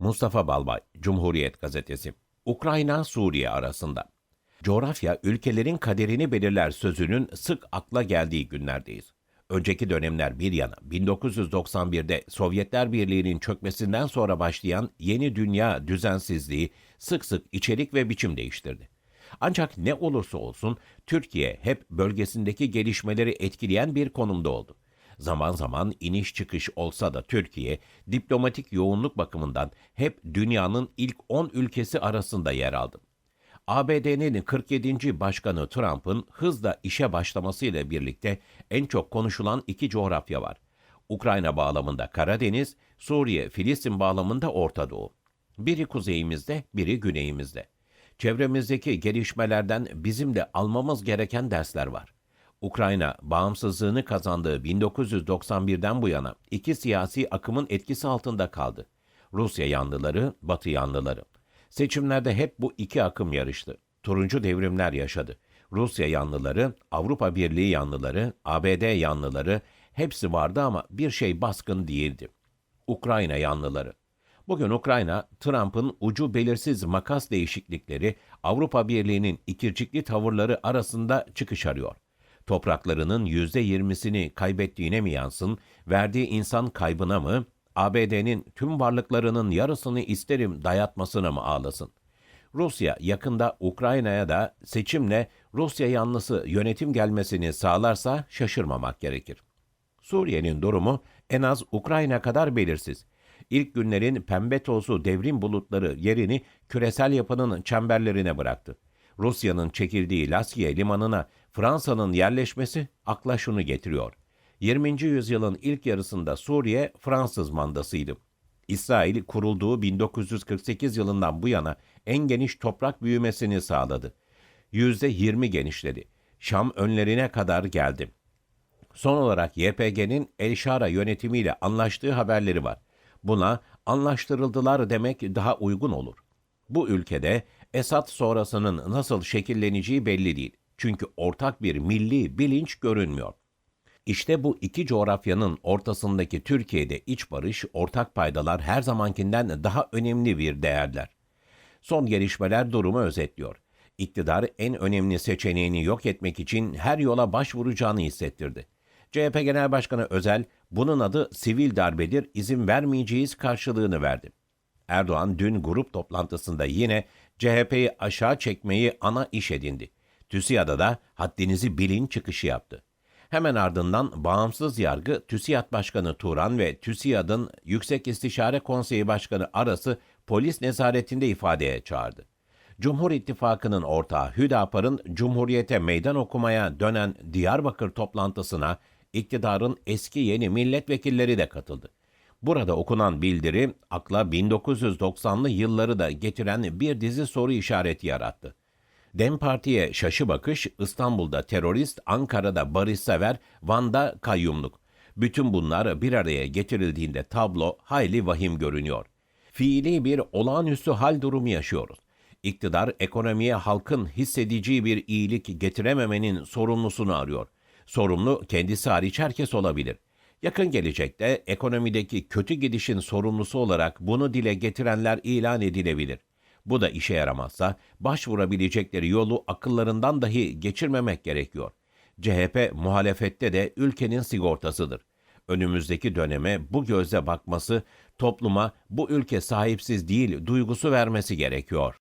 Mustafa Balbay, Cumhuriyet Gazetesi. Ukrayna, Suriye arasında. Coğrafya ülkelerin kaderini belirler sözünün sık akla geldiği günlerdeyiz. Önceki dönemler bir yana 1991'de Sovyetler Birliği'nin çökmesinden sonra başlayan yeni dünya düzensizliği sık sık içerik ve biçim değiştirdi. Ancak ne olursa olsun Türkiye hep bölgesindeki gelişmeleri etkileyen bir konumda oldu. Zaman zaman iniş çıkış olsa da Türkiye diplomatik yoğunluk bakımından hep dünyanın ilk 10 ülkesi arasında yer aldı. ABD'nin 47. Başkanı Trump'ın hızla işe başlamasıyla birlikte en çok konuşulan iki coğrafya var. Ukrayna bağlamında Karadeniz, Suriye, Filistin bağlamında Orta Doğu. Biri kuzeyimizde, biri güneyimizde. Çevremizdeki gelişmelerden bizim de almamız gereken dersler var. Ukrayna bağımsızlığını kazandığı 1991'den bu yana iki siyasi akımın etkisi altında kaldı. Rusya yanlıları, Batı yanlıları. Seçimlerde hep bu iki akım yarıştı. Turuncu devrimler yaşadı. Rusya yanlıları, Avrupa Birliği yanlıları, ABD yanlıları hepsi vardı ama bir şey baskın değildi. Ukrayna yanlıları. Bugün Ukrayna, Trump'ın ucu belirsiz makas değişiklikleri, Avrupa Birliği'nin ikircikli tavırları arasında çıkış arıyor. Topraklarının yüzde yirmisini kaybettiğine mi yansın, verdiği insan kaybına mı, ABD'nin tüm varlıklarının yarısını isterim dayatmasına mı ağlasın? Rusya yakında Ukrayna'ya da seçimle Rusya yanlısı yönetim gelmesini sağlarsa şaşırmamak gerekir. Suriye'nin durumu en az Ukrayna kadar belirsiz. İlk günlerin pembe tozlu devrim bulutları yerini küresel yapının çemberlerine bıraktı. Rusya'nın çekildiği Laskiye limanına Fransa'nın yerleşmesi akla şunu getiriyor. 20. yüzyılın ilk yarısında Suriye Fransız mandasıydı. İsrail kurulduğu 1948 yılından bu yana en geniş toprak büyümesini sağladı. %20 genişledi. Şam önlerine kadar geldi. Son olarak YPG'nin El Şara yönetimiyle anlaştığı haberleri var. Buna anlaştırıldılar demek daha uygun olur. Bu ülkede Esad sonrasının nasıl şekilleneceği belli değil. Çünkü ortak bir milli bilinç görünmüyor. İşte bu iki coğrafyanın ortasındaki Türkiye'de iç barış, ortak paydalar her zamankinden daha önemli bir değerler. Son gelişmeler durumu özetliyor. İktidar en önemli seçeneğini yok etmek için her yola başvuracağını hissettirdi. CHP Genel Başkanı Özel, bunun adı sivil darbedir, izin vermeyeceğiz karşılığını verdi. Erdoğan dün grup toplantısında yine CHP'yi aşağı çekmeyi ana iş edindi. TÜSİAD'a da haddinizi bilin çıkışı yaptı. Hemen ardından bağımsız yargı TÜSİAD Başkanı Turan ve TÜSİAD'ın Yüksek İstişare Konseyi Başkanı arası polis nezaretinde ifadeye çağırdı. Cumhur İttifakı'nın ortağı Hüdapar'ın Cumhuriyete meydan okumaya dönen Diyarbakır toplantısına iktidarın eski yeni milletvekilleri de katıldı. Burada okunan bildiri akla 1990'lı yılları da getiren bir dizi soru işareti yarattı. Dem Parti'ye şaşı bakış, İstanbul'da terörist, Ankara'da barışsever, Van'da kayyumluk. Bütün bunlar bir araya getirildiğinde tablo hayli vahim görünüyor. Fiili bir olağanüstü hal durumu yaşıyoruz. İktidar ekonomiye halkın hissedeceği bir iyilik getirememenin sorumlusunu arıyor. Sorumlu kendisi hariç herkes olabilir. Yakın gelecekte ekonomideki kötü gidişin sorumlusu olarak bunu dile getirenler ilan edilebilir. Bu da işe yaramazsa başvurabilecekleri yolu akıllarından dahi geçirmemek gerekiyor. CHP muhalefette de ülkenin sigortasıdır. Önümüzdeki döneme bu gözle bakması, topluma bu ülke sahipsiz değil duygusu vermesi gerekiyor.